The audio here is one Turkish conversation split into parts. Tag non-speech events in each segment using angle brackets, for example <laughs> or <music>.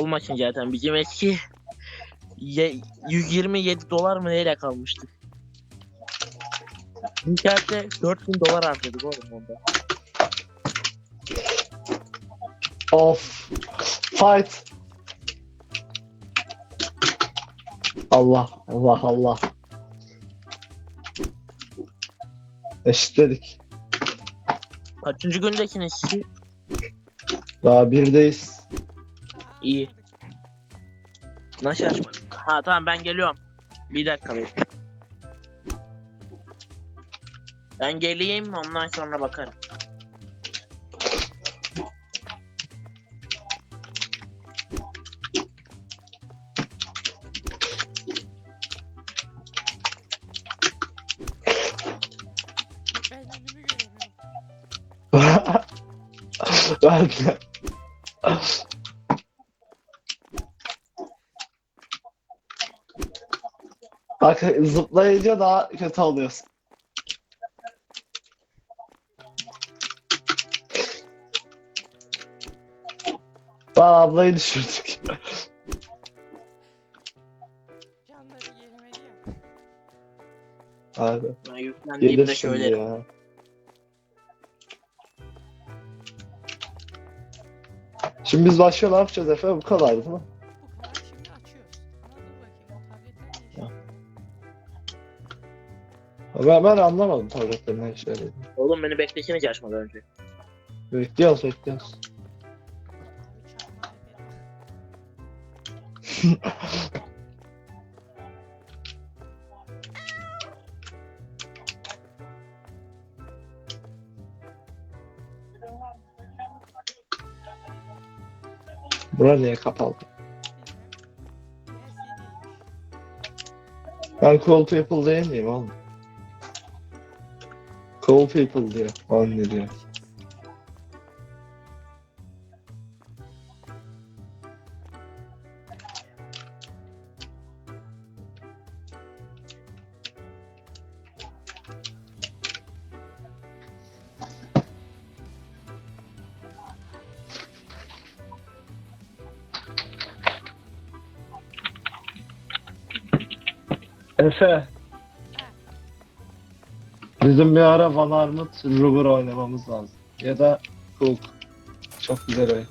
olmasın zaten bizim eski ye- 127 dolar mı neyle kalmıştık? İnternette 4000 dolar harcadık oğlum onda. Of. Fight. Allah Allah Allah. Eşitledik. Kaçıncı gündekiniz? Daha birdeyiz. İyi. Nasıl açmadın? Ha tamam ben geliyorum. Bir dakika bekle. Ben geleyim ondan sonra bakarım. Ben göremiyorum. <laughs> ben Bak zıplayınca daha kötü oluyorsun. Bak ablayı düşürdük. Canları ya. Abi Ben yüklendiğimde gelir şimdi söylerim. ya. Şimdi biz başka ne yapacağız Efe? Bu kadar değil mi? Ben, ben anlamadım ne işe yaradığını. Oğlum beni beklesene ki açmadan önce. Bekliyoruz bekliyoruz. Bura niye kapalı? Ben cool people değil miyim oğlum? Cool people diyor. On ne diyor? Efe. Bizim bir ara Van Armut Ruber oynamamız lazım. Ya da Cook. Çok güzel oyun.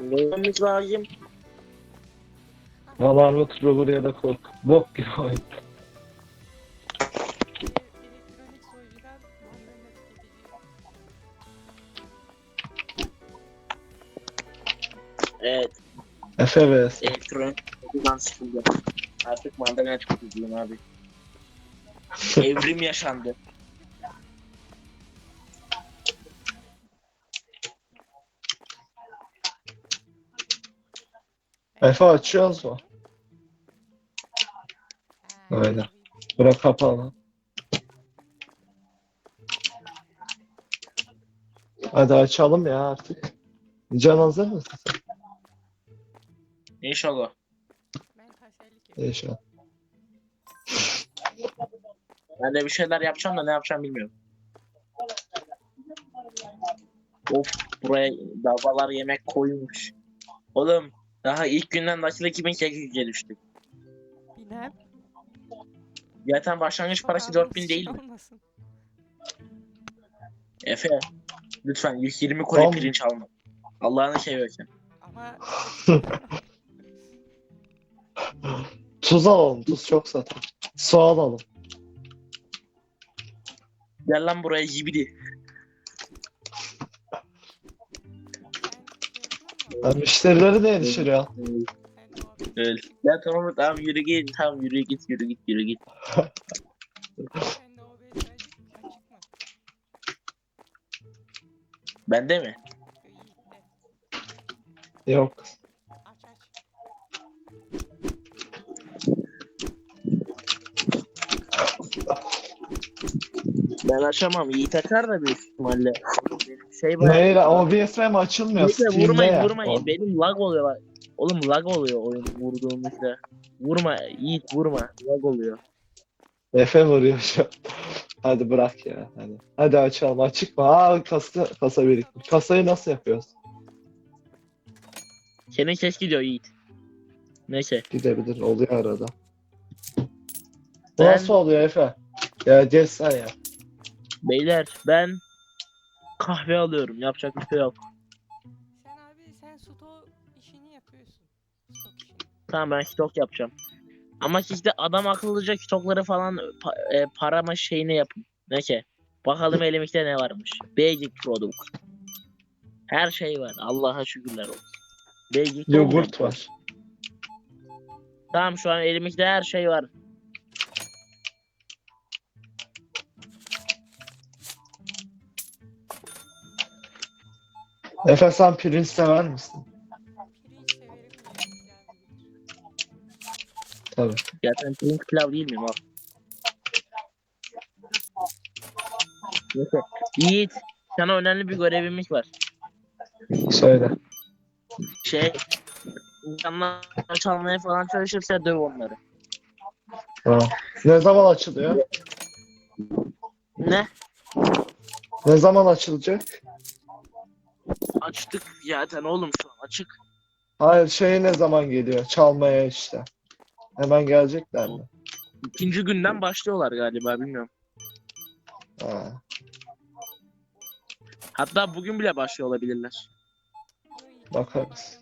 Neyimiz lazım? Van Armut Ruber ya da Cook. Bok gibi oyun. Evet. Efe vs. Elektronik. Artık mandalina tüketeceğim abi. <laughs> Evrim yaşandı. Efe mu? Ha, Öyle. Bırak kapalı. Hadi açalım ya artık. Can hazır mısın? İnşallah. Ben. İnşallah. Ben de bir şeyler yapacağım da ne yapacağım bilmiyorum. Of buraya davalar yemek koymuş. Oğlum daha ilk günden Dakil 2800'e düştük. Bilmem. Zaten başlangıç parası Bakalım 4000 değil mi? olmasın. Efe lütfen 120 koy Tamam. pirinç alma. Allah'ını seviyorsan. Ama <laughs> Tuz alalım. Tuz çok zaten. Su alalım. Gel lan buraya zibidi. ben Ben müşterileri o bir- Öl. Ya tamam tamam yürü git tamam yürü git yürü git yürü git. Bende mi? Yok. Ben açamam. İyi takar da büyük ihtimalle. Benim şey var. Neyle? OBS mi açılmıyor? Neyse Steam'de vurmayın ya. vurmayın. O- Benim lag oluyor bak. Oğlum lag oluyor oyun vurduğumuzda. Vurma Yiğit vurma. Lag oluyor. Efe vuruyor şu an. <laughs> Hadi bırak ya. Hadi. Hadi açalım. Açık mı? Aa kasa, kasa birikmiş. Kasayı nasıl yapıyoruz? Senin ses gidiyor Yiğit. Neyse. Gidebilir. Oluyor arada. Bu Ben- Nasıl oluyor Efe? Ya sen ya. Beyler ben kahve alıyorum. Yapacak bir şey yok. Sen abi sen sto işini yapıyorsun. Stok işini. Tamam ben stok yapacağım. Ama siz de adam akıllıca stokları falan pa- e, parama şeyini yapın. Neyse. Bakalım elimizde ne varmış. Basic product. Her şey var. Allah'a şükürler olsun. Basic Yogurt var. Tamam şu an elimizde her şey var. Efe sen pirinç sever misin? Tabii. Zaten pirinç pilav değil miyim abi? Neyse. Yiğit sana önemli bir görevimiz var. Söyle. Şey insanlar çalmaya falan çalışırsa döv onları. Tamam. Ne zaman açılıyor? Ne? Ne zaman açılacak? Açtık zaten oğlum şu an açık. Hayır şey ne zaman geliyor? Çalmaya işte. Hemen gelecekler mi? İkinci günden başlıyorlar galiba bilmiyorum. Ha. Hatta bugün bile başlıyor olabilirler. Bakarız.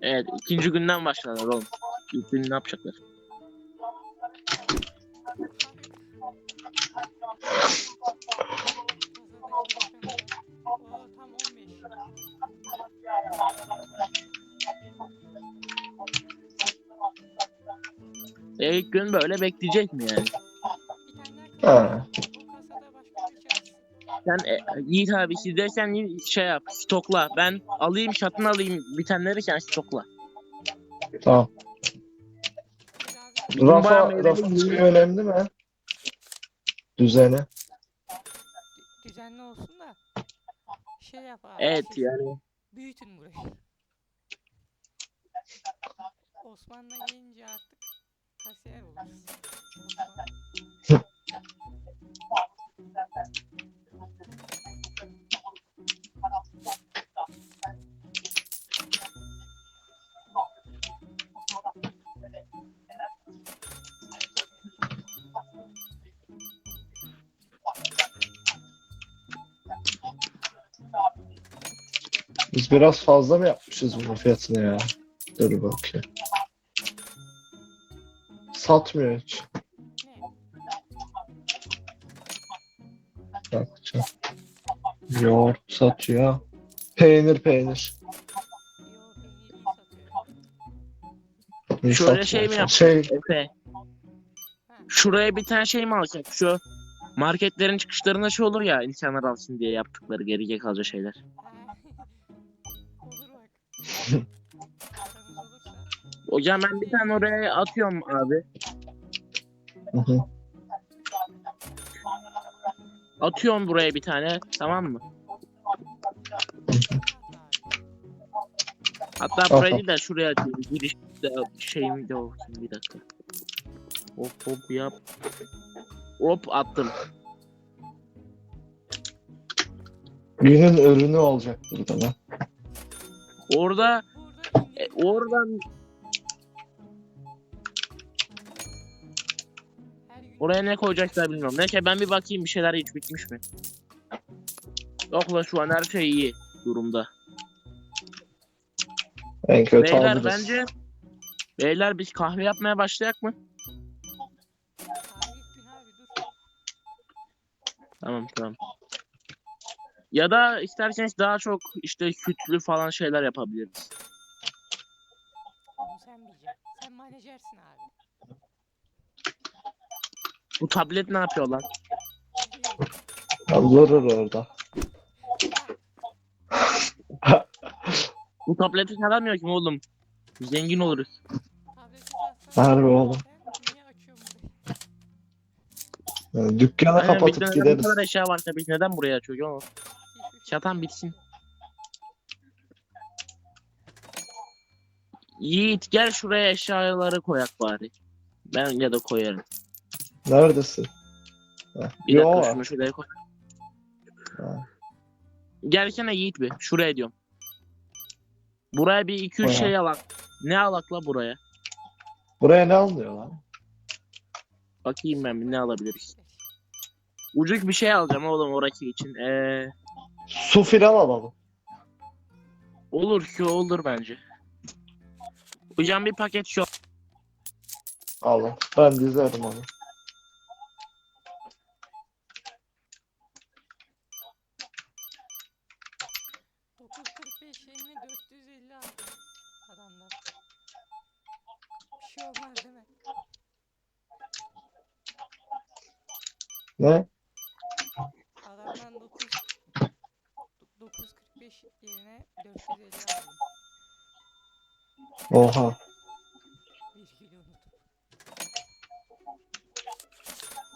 Evet ikinci günden başlarlar oğlum. İlk gün ne yapacaklar? Oo tam 15. E, ilk gün böyle bekleyecek mi yani? Ha. O şey. Sen e, Yiğit abi sizdeysen şey yap stokla. Ben alayım satın alayım bitenleri sen stokla. Tamam. Rafa, rafa şey önemli mi? Düzeni. dü- düzenli olsun da şey yap abi. Evet siz yani. Büyütün burayı. Osman'la gelince artık kasiyer oluruz. Osman. Biz biraz fazla mı yapmışız bunun fiyatını ya? Dur bakayım. Satmıyor hiç. Bakacağım. Yoğurt satıyor. Peynir peynir. Satıyor. Ne Şöyle satmıyor? şey mi yapsak? Şey, Efe. Şuraya bir tane şey mi alsak? Şu marketlerin çıkışlarında şey olur ya insanlar alsın diye yaptıkları geri kalacak şeyler. Zaman ben bir tane oraya atıyorum abi. Hı hı. Atıyorum buraya bir tane tamam mı? Hatta burayı değil de şuraya atıyorum. Girişte şeyim de olsun bir dakika. Hop hop yap. Hop attım. günün ürünü olacak burada da. Orada e, oradan oraya ne koyacaklar bilmiyorum. Neyse ben bir bakayım bir şeyler hiç bitmiş mi? Yok la şu an her şey iyi durumda. En kötü Beyler alırız. bence Beyler biz kahve yapmaya başlayak mı? Tamam tamam. Ya da isterseniz daha çok işte sütlü falan şeyler yapabiliriz. Onu sen bileceksin. Sen menajersin abi. Bu tablet ne yapıyor lan? Alırır orada. Bu tableti çalamıyor ki oğlum. Zengin oluruz. Harbi oğlum. Yani dükkanı Aynen, kapatıp bizde neden bu gideriz. kadar eşya varsa biz neden buraya açıyoruz oğlum? Şatan bitsin. Yiğit gel şuraya eşyaları koyak bari. Ben ya da koyarım. Neredesin? Heh, Bir Yo. dakika şunu şuraya koy. Ha. Gelsene Yiğit bir. Şuraya diyorum. Buraya bir iki üç Buraya. şey alak. Ne alakla buraya? Buraya ne alınıyor lan? Bakayım ben bir ne alabiliriz. Ucuk bir şey alacağım oğlum oraki için. Ee, Su filan alalım. olur ki olur bence. Hocam bir paket şu. Alın. Ben dizerim onu.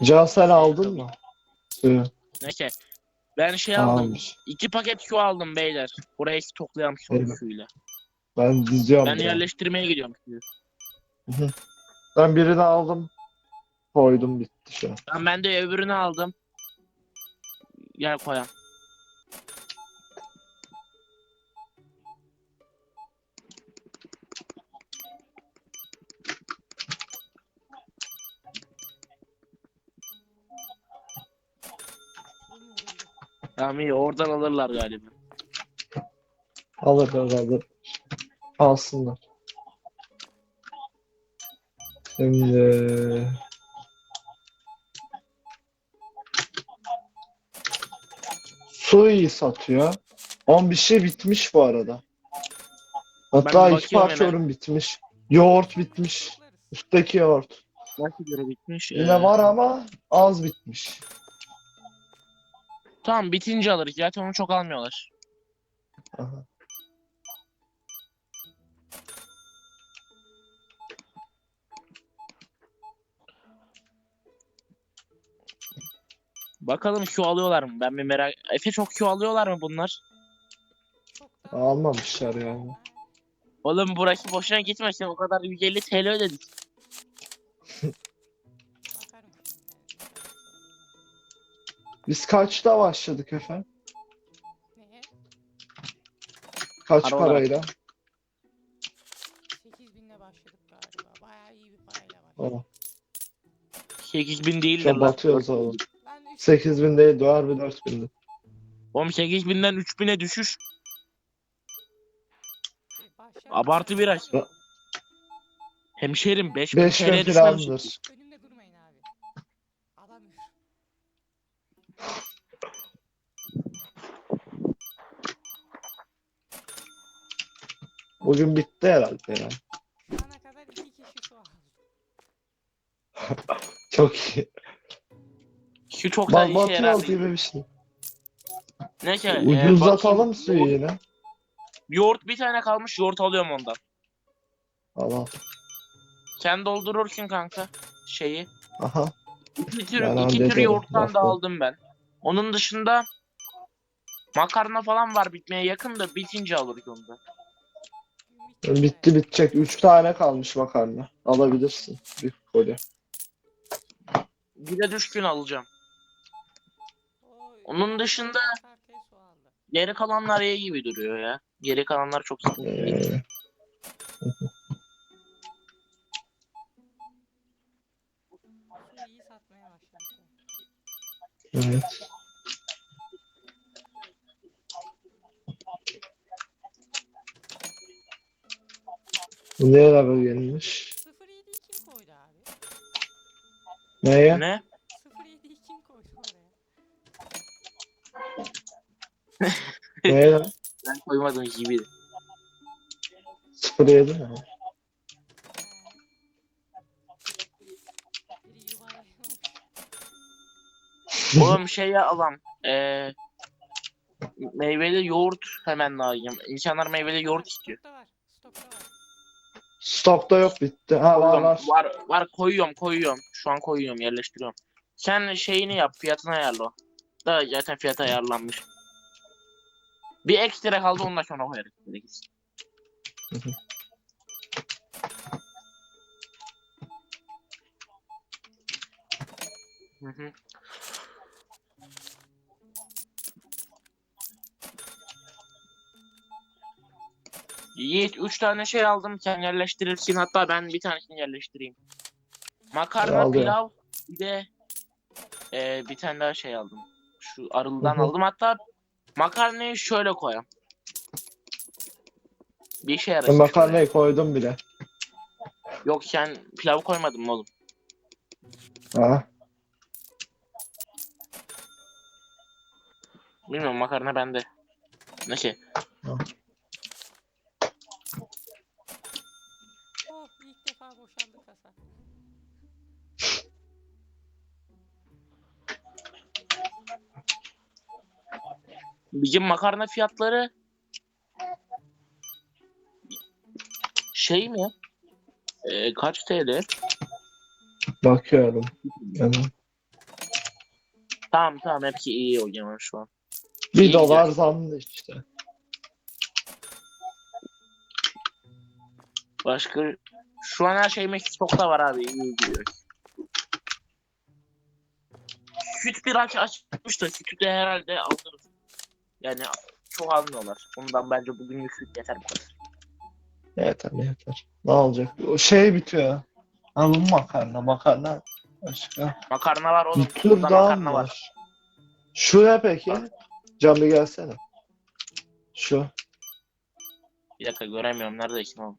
Can sen aldın mı? Suyu. Neyse. Ben şey aldım. Almış. İki paket şu aldım beyler. Burayı stoklayalım şu Evet. suyla. Ben diziyorum. Ben biraz. yerleştirmeye gidiyorum. suyu. Ben birini aldım. Koydum bitti şu an. Ben, ben de öbürünü aldım. Gel koyam. Tamam iyi oradan alırlar galiba. Alır alır. Alsınlar. Şimdi su iyi satıyor. 11 şey bitmiş bu arada. Hatta Ben iki bakıyorum parça hemen. ürün bitmiş. Yoğurt bitmiş. Üstteki yoğurt. Nasıl göre bitmiş? Yine Ee, var ama az bitmiş. Tamam bitince alırız. Zaten onu çok almıyorlar. Aha. Bakalım Q alıyorlar mı? Ben bir merak... Efe çok Q alıyorlar mı bunlar? Almamışlar yani. Oğlum burası boşuna gitmesin. O kadar 150 TL ödedik. Biz kaçta başladık efendim? Neye? Kaç Para olarak. parayla? 8000'le başladık galiba. Bayağı iyi bir parayla başladık. Tamam. 8000 değildir Çok lan. batıyoruz oğlum. Ben 3 8000 değil, doğar bir 4000'di. Oğlum 8000'den 3000'e düşüş. başlar Abartı biraz. Hemşerim 5000 5000 TL düşmemiş. Önümde durmayın abi. Adam yürü. Bugün bitti herhalde ya. Şu ana kadar iki kişi su aldı. <laughs> Çok iyi. Şu çok da Bak işe batıyor yarar. gibi bir şey. Neyse. e, Ucuzlatalım bakayım. suyu yine. Yoğurt bir tane kalmış. Yoğurt alıyorum ondan. Allah. Sen doldurursun kanka şeyi. Aha. İki tür, Ben iki tür hallederim, yoğurttan lafı. da aldım ben. Onun dışında makarna falan var bitmeye yakın da bitince alırız onu da. Bitti. Bitecek. 3 tane kalmış makarna. Alabilirsin. Bir koli. Bir de düşkün alacağım. Onun dışında geri kalanlar iyi gibi duruyor ya. Geri kalanlar çok sıkıntı. Ee, evet. Neye haber gelmiş? 07'yi kim koydu abi? Neye? Ne? 07'yi kim koydu oraya? Neye lan? <laughs> Ben koymadım gibi. 07 mi? Biri yuvarlamış. Oğlum şey alam. Eee meyveli yoğurt hemen lazım. İnsanlar meyveli yoğurt istiyor. Stokta var. Stokta var. Stokta yok bitti. Ha var var. var var koyuyorum koyuyorum. Şu an koyuyorum yerleştiriyorum. Sen şeyini yap fiyatını ayarla. o. Da zaten fiyat ayarlanmış. Bir ekstra kaldı ondan sonra koyarız. Hı hı. Yiğit 3 tane şey aldım sen yerleştirirsin hatta ben bir tanesini yerleştireyim. Makarna, Aldı. pilav bir de e, bir tane daha şey aldım. Şu arılıdan Hı hı. aldım hatta makarnayı şöyle koyayım. Bir şey Ben yarasın. makarnayı koydum bile. Yok sen pilavı koymadın mı oğlum? Ha. Bilmiyorum makarna bende. Neyse. Oh ilk defa boşaldı kasa. Bizim makarna fiyatları şey mi? Ee, kaç TL? Bakıyorum. Yani Tamam tamam hepsi iyi o zaman şu an. bir İyi dolar zamlı işte. Başka şu an her şey Meksiko'da var abi iyi gidiyor. Süt bir aç açmış da sütü de herhalde alırız. Yani çok almıyorlar. Ondan bence bugünlük süt yeter bu kadar. Yeter yeter. Ne olacak? O şey bitiyor. Alın makarna makarna. Başka. Makarna var oğlum. Bir tur daha makarna var. var? Şu ne peki? Can bir gelsene. Şu. Bir dakika göremiyorum neredesin oğlum.